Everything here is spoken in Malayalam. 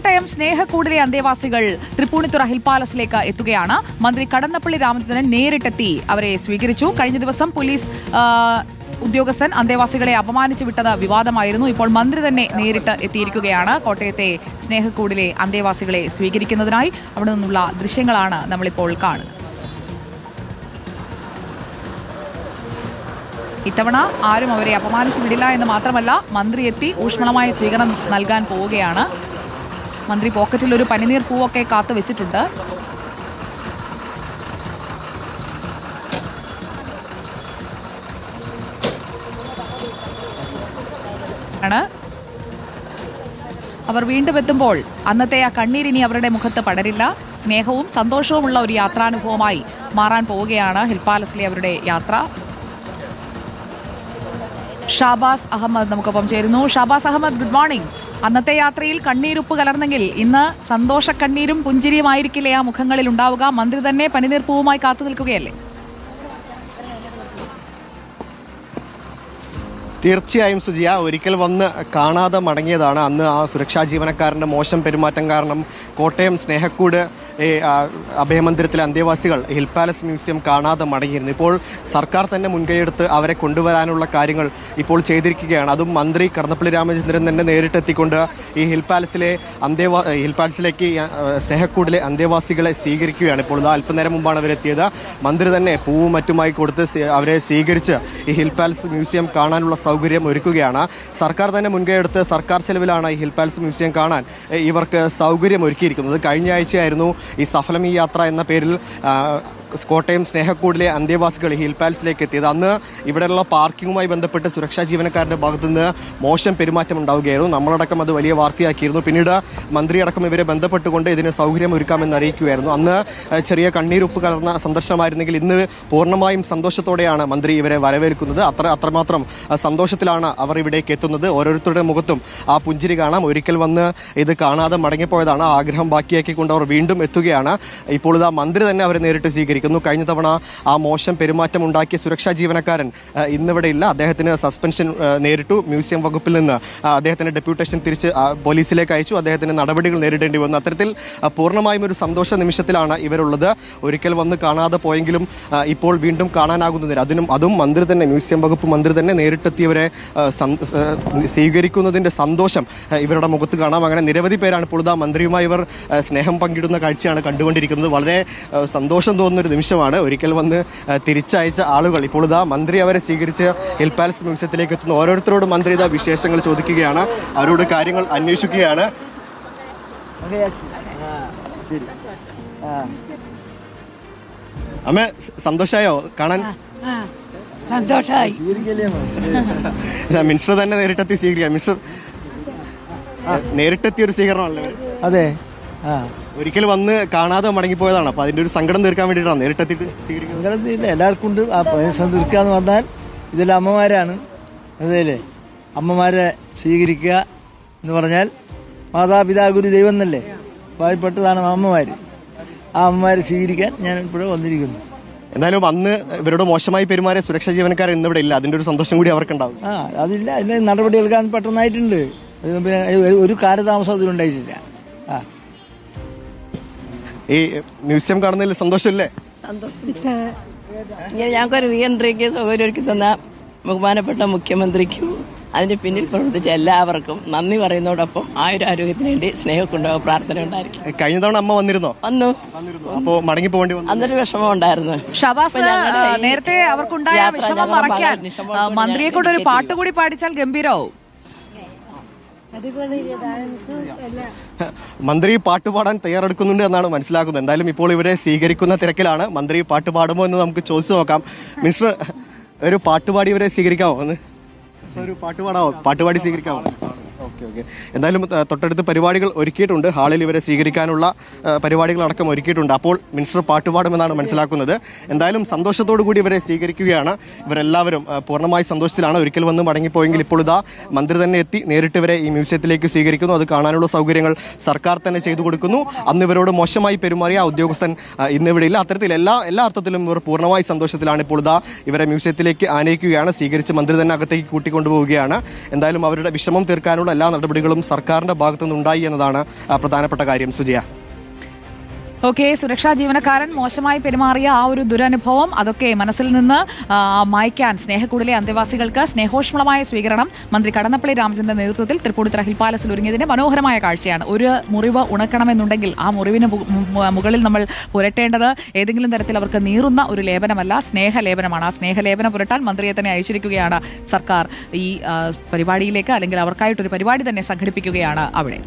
കോട്ടയം സ്നേഹക്കൂടിലെ അന്തേവാസികൾ തൃപ്പൂണിത്തുറ ഹിൽ പാലസിലേക്ക് എത്തുകയാണ്. മന്ത്രി കടന്നപ്പള്ളി രാമചന്ദ്രൻ നേരിട്ടെത്തി അവരെ സ്വീകരിച്ചു. കഴിഞ്ഞ ദിവസം പോലീസ് ഉദ്യോഗസ്ഥൻ അന്തേവാസികളെ അപമാനിച്ചു വിട്ടത് വിവാദമായിരുന്നു. ഇപ്പോൾ മന്ത്രി തന്നെ നേരിട്ട് എത്തിയിരിക്കുകയാണ്. കോട്ടയത്തെ സ്നേഹക്കൂടിലെ അന്തേവാസികളെ സ്വീകരിക്കുന്നതിനായി അവിടെ നിന്നുള്ള ദൃശ്യങ്ങളാണ് നമ്മളിപ്പോൾ കാണുന്നത്. ഇത്തവണ ആരും അവരെ അപമാനിച്ചു വിടില്ല എന്ന് മാത്രമല്ല മന്ത്രി എത്തി ഊഷ്മളമായ സ്വീകരണം നൽകാൻ പോവുകയാണ്. മന്ത്രി പോക്കറ്റിൽ ഒരു പനിനീർ പൂവൊക്കെ കാത്തു വെച്ചിട്ടുണ്ട്. ആണ്. അവർ വീണ്ടും എത്തുമ്പോൾ അന്നത്തെ ആ കണ്ണീരിനി അവരുടെ മുഖത്ത് പടരില്ല. സ്നേഹവും സന്തോഷവുമുള്ള ഒരു യാത്രാനുഭവമായി മാറാൻ പോവുകയാണ് ഹിൽ പാലസിലെ അവരുടെ യാത്ര. ഷാബാസ് അഹമ്മദ് നമുക്കൊപ്പം ചേരുന്നു. ഷാബാസ് അഹമ്മദ് ഗുഡ് മോർണിംഗ് അന്നത്തെ യാത്രയിൽ കണ്ണീരുപ്പ് കലർന്നെങ്കിൽ ഇന്ന് സന്തോഷ കണ്ണീരും പുഞ്ചിരിയുമായിരിക്കില്ലേ ആ മുഖങ്ങളിൽ ഉണ്ടാവുക. മന്ത്രി തന്നെ പനിനീർപ്പൂവുമായി കാത്തു നിൽക്കുകയല്ലേ? തീർച്ചയായും സുജിയ ഒരിക്കൽ വന്ന് കാണാതെ മടങ്ങിയതാണ്. അന്ന് ആ സുരക്ഷാ ജീവനക്കാരന്റെ മോശം പെരുമാറ്റം കാരണം കോട്ടയം സ്നേഹക്കൂട് അഭയമന്ദിരത്തിലെ അന്തേവാസികൾ ഹിൽ പാലസ് മ്യൂസിയം കാണാതെ മടങ്ങിയിരുന്നു. ഇപ്പോൾ സർക്കാർ തന്നെ മുൻകൈയെടുത്ത് അവരെ കൊണ്ടുവരാനുള്ള കാര്യങ്ങൾ ഇപ്പോൾ ചെയ്തിരിക്കുകയാണ്. അതും മന്ത്രി കടന്നപ്പള്ളി രാമചന്ദ്രൻ തന്നെ നേരിട്ടെത്തിക്കൊണ്ട് ഈ ഹിൽ പാലസിലെ അന്തേവാ ഹിൽ പാലസിലേക്ക് സ്നേഹക്കൂടിലെ അന്തേവാസികളെ സ്വീകരിക്കുകയാണ്. ഇപ്പോൾ ഇതാ അല്പനേരം മുമ്പാണ് അവരെത്തിയത് മന്ത്രി തന്നെ പൂവും മറ്റുമായി കൊടുത്ത് അവരെ സ്വീകരിച്ച് ഈ ഹിൽ പാലസ് മ്യൂസിയം കാണാനുള്ള സൗകര്യം ഒരുക്കുകയാണ്. സർക്കാർ തന്നെ മുൻകൈയെടുത്ത് സർക്കാർ ചെലവിലാണ് ഈ ഹിൽ പാലസ് മ്യൂസിയം കാണാൻ ഇവർക്ക് സൗകര്യം ഒരുക്കിയിരിക്കുന്നത് കഴിഞ്ഞ ആഴ്ചയായിരുന്നു ഈ സഫലം ഈ യാത്ര എന്ന പേരിൽ കോട്ടയം സ്നേഹക്കൂടിലെ അന്തേവാസികൾ ഹിൽ പാലസിലേക്ക് എത്തിയത്. അന്ന് ഇവിടെയുള്ള പാർക്കിങ്ങുമായി ബന്ധപ്പെട്ട് സുരക്ഷാ ജീവനക്കാരുടെ ഭാഗത്തു നിന്ന് മോശം പെരുമാറ്റം ഉണ്ടാവുകയായിരുന്നു. നമ്മളടക്കം അത് വലിയ വാർത്തയാക്കിയിരുന്നു. പിന്നീട് മന്ത്രിയടക്കം ഇവരെ ബന്ധപ്പെട്ടുകൊണ്ട് ഇതിന് സൗകര്യം ഒരുക്കാമെന്ന് അറിയിക്കുകയായിരുന്നു അന്ന് ചെറിയ കണ്ണീരുപ്പ് കലർന്ന സന്ദർശനമായിരുന്നെങ്കിൽ ഇന്ന് പൂർണമായും സന്തോഷത്തോടെയാണ് മന്ത്രി ഇവരെ വരവേൽക്കുന്നത്. അത്ര അത്രമാത്രം സന്തോഷത്തിലാണ് അവർ ഇവിടേക്ക് എത്തുന്നത്. ഓരോരുത്തരുടെ മുഖത്തും ആ പുഞ്ചിരി കാണാം. ഒരിക്കൽ വന്ന് ഇത് കാണാതെ മടങ്ങിപ്പോയതാണ്. ആഗ്രഹം ബാക്കിയാക്കിക്കൊണ്ട് അവർ വീണ്ടും എത്തുകയാണ്. ഇപ്പോൾ ഇതാ മന്ത്രി തന്നെ അവരെ നേരിട്ട് സ്വീകരിക്കുന്നു കഴിഞ്ഞ തവണ ആ മോശം പെരുമാറ്റം ഉണ്ടാക്കിയ സുരക്ഷാ ജീവനക്കാരൻ ഇന്നിവിടെ ഇല്ല. അദ്ദേഹത്തിന് സസ്പെൻഷൻ നേരിട്ടു. മ്യൂസിയം വകുപ്പിൽ നിന്ന് അദ്ദേഹത്തിന്റെ ഡെപ്യൂട്ടേഷൻ തിരിച്ച് പോലീസിലേക്ക് അയച്ചു. അദ്ദേഹത്തിന് നടപടികൾ നേരിടേണ്ടി വന്നു. അത്തരത്തിൽ പൂർണമായും ഒരു സന്തോഷ നിമിഷത്തിലാണ് ഇവരുള്ളത്. ഒരിക്കൽ വന്ന് കാണാതെ പോയെങ്കിലും ഇപ്പോൾ വീണ്ടും കാണാനാകുന്നതിന്. അതിനും അതും മന്ത്രി തന്നെ മ്യൂസിയം വകുപ്പ് മന്ത്രി തന്നെ നേരിട്ടെത്തിയവരെ സ്വീകരിക്കുന്നതിന്റെ സന്തോഷം ഇവരുടെ മുഖത്ത് കാണാം. അങ്ങനെ നിരവധി പേരാണ് ഇപ്പോൾ ഇതാ മന്ത്രിയുമായി ഇവർ സ്നേഹം പങ്കിടുന്ന കാഴ്ചയാണ് കണ്ടുകൊണ്ടിരിക്കുന്നത്. വളരെ സന്തോഷം തോന്നുന്ന ഒരു നിമിഷമാണ്. ഒരിക്കൽ വന്ന് തിരിച്ചയച്ച ആളുകൾ. ഇപ്പോൾ ഇതാ മന്ത്രി അവരെ സ്വീകരിച്ച് ഹിൽ പാലസ് മ്യൂസിയത്തിലേക്ക് എത്തുന്നു. ഓരോരുത്തരോടും മന്ത്രി ഇതാ വിശേഷങ്ങൾ ചോദിക്കുകയാണ്. അവരോട് കാര്യങ്ങൾ അന്വേഷിക്കുകയാണ്. അമ്മ സന്തോഷായോ? കാണാൻ? മിനിസ്റ്റർ തന്നെ നേരിട്ടെത്തി സ്വീകരിക്കാം മിനിസ്റ്റർ നേരിട്ടെത്തിയ ഒരു സ്വീകരണമല്ലേ? അതെ ആ. ഒരിക്കൽ വന്ന് കാണാതെ മടങ്ങിപ്പോയതാണ്. അപ്പൊ അതിന്റെ ഒരു സങ്കടം തീർക്കാൻ വേണ്ടിയിട്ടാണ് നേരിട്ടെത്തിയിട്ട് എല്ലാവർക്കും ഉണ്ട്. ആ തീർക്കുക തീർക്കാന്ന് പറഞ്ഞാൽ ഇതിൽ അമ്മമാരാണ്. അതേലേ? അമ്മമാരെ സ്വീകരിക്കുക എന്ന് പറഞ്ഞാൽ മാതാപിതാ ഗുരു ദൈവം എന്നല്ലേ? വായ്പെട്ടതാണ് അമ്മമാര്. ആ അമ്മമാരെ സ്വീകരിക്കാൻ ഞാൻ ഇപ്പോഴും വന്നിരിക്കുന്നു. എന്തായാലും അന്ന് ഇവരോട് മോശമായി പെരുമാറിയ സുരക്ഷാ ജീവനക്കാർ ഇന്നിവിടെ ഇല്ല. അതിന്റെ ഒരു സന്തോഷം കൂടി അവർക്കുണ്ടാവും. ആ അതില്ല. അതിന് നടപടി എടുക്കാൻ പെട്ടെന്നായിട്ടുണ്ട്. ഒരു കാലതാമസം അതിലുണ്ടായിട്ടില്ല. ആ. ഈ മ്യൂസിയം കാണുന്നതിൽ സന്തോഷമില്ലേ? ഇങ്ങനെ ഞങ്ങൾക്കൊരു റീ എൻട്രിക്ക് സൗകര്യം ഒരുക്കി തന്ന ബഹുമാനപ്പെട്ട മുഖ്യമന്ത്രിക്കും അതിന്റെ പിന്നിൽ പ്രവർത്തിച്ച എല്ലാവർക്കും നന്ദി പറയുന്നതോടൊപ്പം ഒരു ആരോഗ്യത്തിന് വേണ്ടി സ്നേഹക്കുണ്ടാവും പ്രാർത്ഥന ഉണ്ടായിരിക്കും. കഴിഞ്ഞ തവണ അമ്മ വന്നിരുന്നോ? വന്നു. അപ്പോ മടങ്ങി പോകേണ്ടി വന്നു. അന്നൊരു വിഷമം ഉണ്ടായിരുന്നു ഷബാസ് നേരത്തെ അവർക്കുണ്ടായ വിഷമം മറക്കാൻ മന്ത്രിയെ കൊണ്ട് ഒരു പാട്ട് കൂടി പാടിച്ചാൽ ഗംഭീരവും. മന്ത്രി പാട്ടുപാടാൻ തയ്യാറെടുക്കുന്നുണ്ട് എന്നാണ് മനസ്സിലാക്കുന്നത്. എന്തായാലും ഇപ്പോൾ ഇവരെ സ്വീകരിക്കുന്ന തിരക്കിലാണ്. മന്ത്രി പാട്ടുപാടുമോ എന്ന് നമുക്ക് ചോദിച്ചു നോക്കാം. മിനിസ്റ്റർ ഒരു പാട്ടുപാടി ഇവരെ സ്വീകരിക്കാമോ? ഒന്ന്. ഒരു പാട്ടുപാടാവോ പാട്ടുപാടി സ്വീകരിക്കാമോ? Okay okay. എന്തായാലും തൊട്ടടുത്ത് പരിപാടികൾ ഒരുക്കിയിട്ടുണ്ട്. ഹാളിൽ ഇവരെ സ്വീകരിക്കാനുള്ള പരിപാടികൾ അടക്കം ഒരുക്കിയിട്ടുണ്ട്. അപ്പോൾ മിനിസ്റ്റർ പാട്ടുപാടുമെന്നാണ് മനസ്സിലാക്കുന്നത്. എന്തായാലും സന്തോഷത്തോടു കൂടി ഇവരെ സ്വീകരിക്കുകയാണ്. ഇവരെല്ലാവരും പൂർണമായി സന്തോഷത്തിലാണ്. ഒരിക്കൽ വന്ന് മടങ്ങിപ്പോയെങ്കിൽ ഇപ്പോൾ ഇതാ മന്ത്രി തന്നെ എത്തി. നേരിട്ട് ഇവരെ ഈ മ്യൂസിയത്തിലേക്ക് സ്വീകരിക്കുന്നു. അത് കാണാനുള്ള സൗകര്യങ്ങൾ സർക്കാർ തന്നെ ചെയ്തു കൊടുക്കുന്നു. അന്ന് ഇവരോട് മോശമായി പെരുമാറിയ ഉദ്യോഗസ്ഥൻ ഇന്നിവിടെയില്ല അത്തരത്തിൽ എല്ലാ എല്ലാ അർത്ഥത്തിലും ഇവർ പൂർണമായി സന്തോഷത്തിലാണ് ഇപ്പോൾ ഇതാ ഇവരെ മ്യൂസിയത്തിലേക്ക് ആനയിക്കുകയാണ്. സ്വീകരിച്ച് മന്ത്രി തന്നെ അകത്തേക്ക് കൂട്ടിക്കൊണ്ടുപോവുകയാണ്. എന്തായാലും അവരുടെ വിഷമം തീർക്കാനുള്ള എല്ലാ നടപടികളും സർക്കാരിന്റെ ഭാഗത്തുനിന്ന് ഉണ്ടായി എന്നതാണ് പ്രധാനപ്പെട്ട കാര്യം. സുജിയ. ഓക്കെ സുരക്ഷാ ജീവനക്കാരൻ മോശമായി പെരുമാറിയ ആ ഒരു ദുരനുഭവം അതൊക്കെ മനസ്സിൽ നിന്ന് മായ്ക്കാൻ സ്നേഹക്കൂടിലെ അന്തേവാസികൾക്ക് സ്നേഹോഷ്മളമായ സ്വീകരണം മന്ത്രി കടന്നപ്പള്ളി രാമചന്ദ്രന്റെ നേതൃത്വത്തിൽ തൃപ്പൂണിത്തുറ ഹിൽ പാലസിൽ ഒരുങ്ങിയതിന്റെ മനോഹരമായ കാഴ്ചയാണ്. ഒരു മുറിവ് ഉണക്കണമെന്നുണ്ടെങ്കിൽ ആ മുറിവിന് മുകളിൽ നമ്മൾ പുരട്ടേണ്ടത് ഏതെങ്കിലും തരത്തിൽ അവർക്ക് നീറുന്ന ഒരു ലേപനമല്ല സ്നേഹലേപനമാണ്. ആ സ്നേഹലേപനം പുരട്ടാൻ മന്ത്രിയെ തന്നെ അയച്ചിരിക്കുകയാണ് സർക്കാർ. ഈ പരിപാടിയിലേക്ക് അല്ലെങ്കിൽ അവർക്കായിട്ടൊരു പരിപാടി തന്നെ സംഘടിപ്പിക്കുകയാണ് അവിടെ.